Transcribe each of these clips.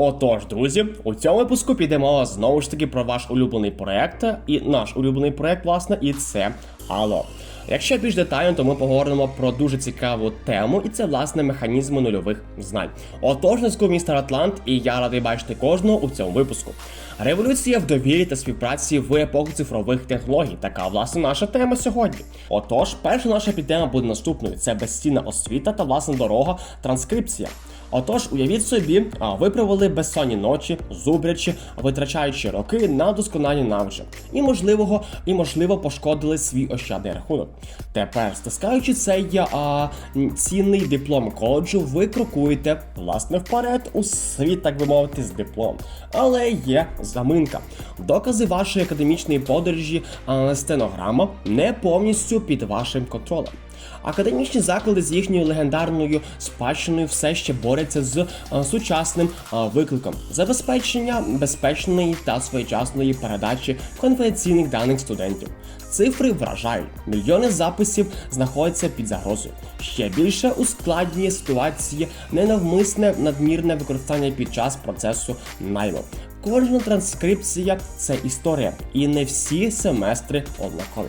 Отож, друзі, у цьому випуску піде мова знову ж таки про ваш улюблений проект і наш улюблений проект, власне, і це Алло. Якщо більш детально, то ми поговоримо про дуже цікаву тему, і це власне механізми нульових знань. Отож, на містер Атлант, і я радий бачити кожного у цьому випуску. Революція в довірі та співпраці в епоху цифрових технологій. Така власне наша тема сьогодні. Отож, перша наша підтема буде наступною: це безцінна освіта та власна дорога, транскрипція. Отож, уявіть собі, ви провели безсонні ночі, зубрячи, витрачаючи роки на досконалі навичок. І можливого, і можливо пошкодили свій ощадний рахунок. Тепер, стискаючи цей а, цінний диплом коледжу, ви крокуєте власне вперед у світ, так би мовити, з диплом. Але є заминка. Докази вашої академічної подорожі, а, стенограма не повністю під вашим контролем. Академічні заклади з їхньою легендарною спадщиною все ще борються з е, сучасним е, викликом забезпечення безпечної та своєчасної передачі конфіденційних даних студентів. Цифри вражають, мільйони записів знаходяться під загрозою. Ще більше ускладнює ситуації ненавмисне надмірне використання під час процесу найму. Кожна транскрипція це історія, і не всі семестри однакові.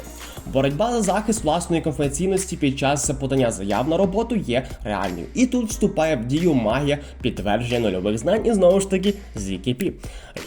Боротьба за захист власної конфіденційності під час подання заяв на роботу є реальною. І тут вступає в дію магія підтвердження нульових знань і знову ж таки ZKP.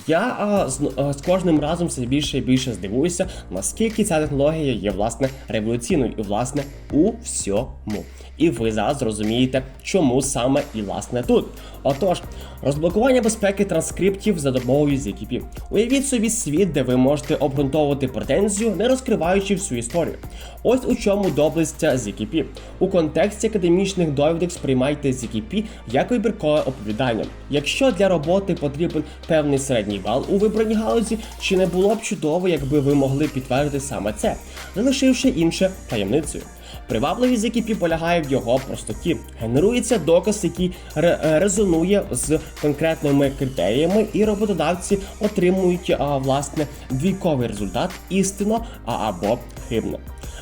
Я а, з, а, з кожним разом все більше і більше здивуюся, наскільки ця технологія є власне революційною і власне у всьому. І ви зараз зрозумієте, чому саме і власне тут. Отож, розблокування безпеки транскриптів за допомогою ZKP. Уявіть собі світ, де ви можете обґрунтовувати претензію, не розкриваючи всю історію. Ось у чому доблесть ZKP. У контексті академічних довідок сприймайте ZKP як вибіркове оповідання. Якщо для роботи потрібен певний середній бал у вибраній галузі, чи не було б чудово, якби ви могли підтвердити саме це, залишивши інше таємницею. Привабливість ZKP полягає в його простоті. Генерується доказ, який ре- е, резонує з конкретними критеріями, і роботодавці отримують а, власне двійковий результат істинно або хибно.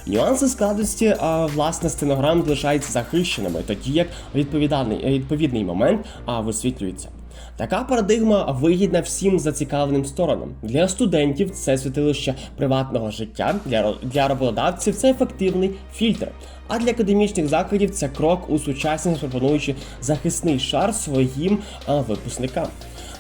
Нюанси складності а, власне стенограм залишаються захищеними, тоді як відповідальний відповідний момент а, висвітлюється. Така парадигма вигідна всім зацікавленим сторонам. Для студентів це святилище приватного життя, для, для роботодавців це ефективний фільтр. А для академічних закладів це крок у сучасність, пропонуючи захисний шар своїм а, випускникам.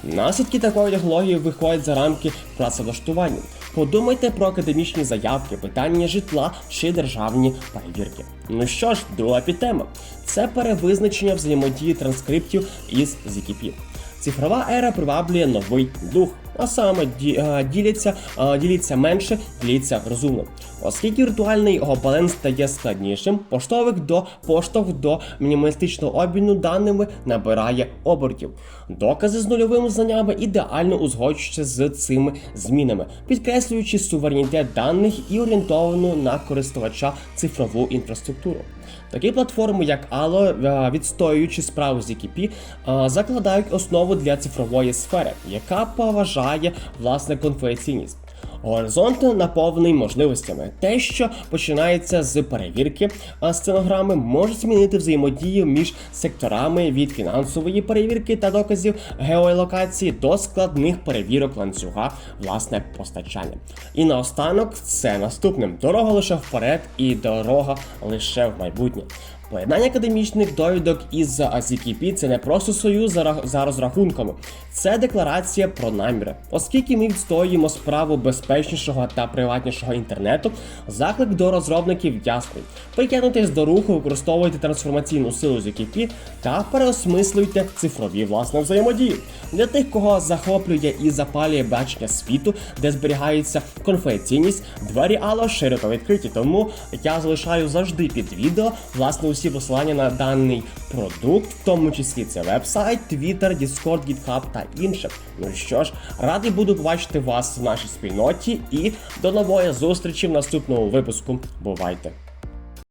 Наслідки такої технології виходять за рамки працевлаштування. Подумайте про академічні заявки, питання житла чи державні перевірки. Ну що ж, друга підтема це перевизначення взаємодії транскриптів із ZKP. Цифрова ера приваблює новий дух, а саме е, діляться, е, діліться менше, діліться розумно. Оскільки віртуальний гобален стає складнішим, поштовик до поштовх до мінімалістичного обміну даними набирає обертів. Докази з нульовими знаннями ідеально узгоджуються з цими змінами, підкреслюючи суверенітет даних і орієнтовану на користувача цифрову інфраструктуру. Такі платформи, як Allo, е, відстоюючи справу з EKP, е, закладають основу для цифрової сфери, яка поважає власне конфіденційність. Горизонт наповнений можливостями. Те, що починається з перевірки сценограми, може змінити взаємодію між секторами від фінансової перевірки та доказів геолокації до складних перевірок ланцюга власне постачання. І наостанок це наступним: дорога лише вперед і дорога лише в майбутнє. Поєднання академічних довідок із ZKP – це не просто союз за, ра- розрахунками, це декларація про наміри. Оскільки ми відстоюємо справу безпечнішого та приватнішого інтернету, заклик до розробників ясний. Притягнутись до руху, використовуйте трансформаційну силу ZKP та переосмислюйте цифрові власне взаємодії. Для тих, кого захоплює і запалює бачення світу, де зберігається конфіденційність, двері Алло широко відкриті. Тому я залишаю завжди під відео власне усі посилання на даний продукт, в тому числі це вебсайт, Twitter, Discord, GitHub та інше. Ну що ж, радий буду побачити вас в нашій спільноті і до нової зустрічі в наступному випуску. Бувайте!